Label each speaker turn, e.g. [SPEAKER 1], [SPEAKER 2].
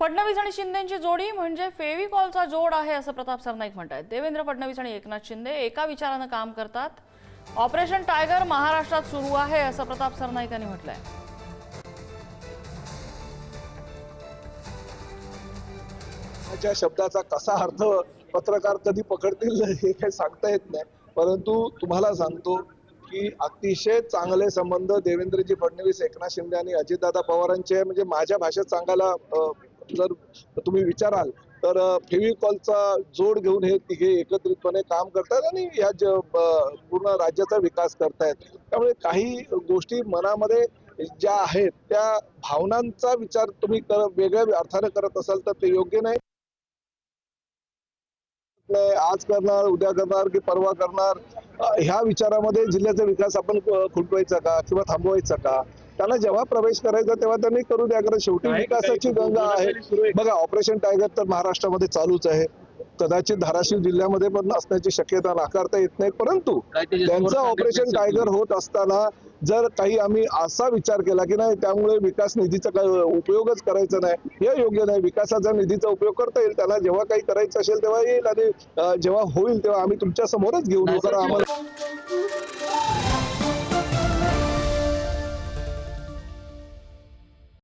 [SPEAKER 1] फडणवीस आणि शिंदेची जोडी म्हणजे फेविकॉलचा जोड आहे असं प्रताप सरनाईक म्हणतात देवेंद्र फडणवीस आणि एकनाथ शिंदे एका विचारानं काम करतात. ऑपरेशन टायगर महाराष्ट्रात सुरू आहे असं प्रताप सरनाईक यांनी म्हटलंय.
[SPEAKER 2] त्या शब्दाचा कसा अर्थ पत्रकार कधी पकडतील हे काही सांगता येत नाही. परंतु तुम्हाला सांगतो की अतिशय चांगले संबंध देवेंद्रजी फडणवीस एकनाथ शिंदे आणि अजितदादा पवारांचे म्हणजे माझ्या भाषेत सांगायला जर तुम्ही विचाराल तर फेविकॉलचा जोड घेऊन हे तिघे एकत्रितपणे काम करतात आणि या ज पूर्ण राज्याचा विकास करतायत. त्यामुळे काही गोष्टी मनामध्ये ज्या आहेत त्या भावनांचा विचार तुम्ही कर वेगळ्या अर्थाने करत असाल तर ते योग्य नाही. आज करणार उद्या करणार की परवा करणार ह्या विचारामध्ये जिल्ह्याचा विकास आपण खुटवायचा खुंटवायचा का किंवा थांबवायचा का? त्यांना जेव्हा प्रवेश करायचा तेव्हा त्यांनी करू द्या कारण शेवटी विकासाची गंगा आहे. बघा ऑपरेशन टायगर तर महाराष्ट्रामध्ये चालूच आहे. कदाचित धाराशिव जिल्ह्यामध्ये पण असण्याची शक्यता नाकारता येत नाही परंतु त्यांचं ऑपरेशन टायगर होत असताना जर काही आम्ही असा विचार केला की नाही त्यामुळे विकास निधीचा काही उपयोगच करायचा नाही हे योग्य नाही. विकासाचा निधीचा उपयोग करता येईल त्याला जेव्हा काही करायचं असेल तेव्हा येईल आणि जेव्हा होईल तेव्हा आम्ही तुमच्या समोरच घेऊन आम्हाला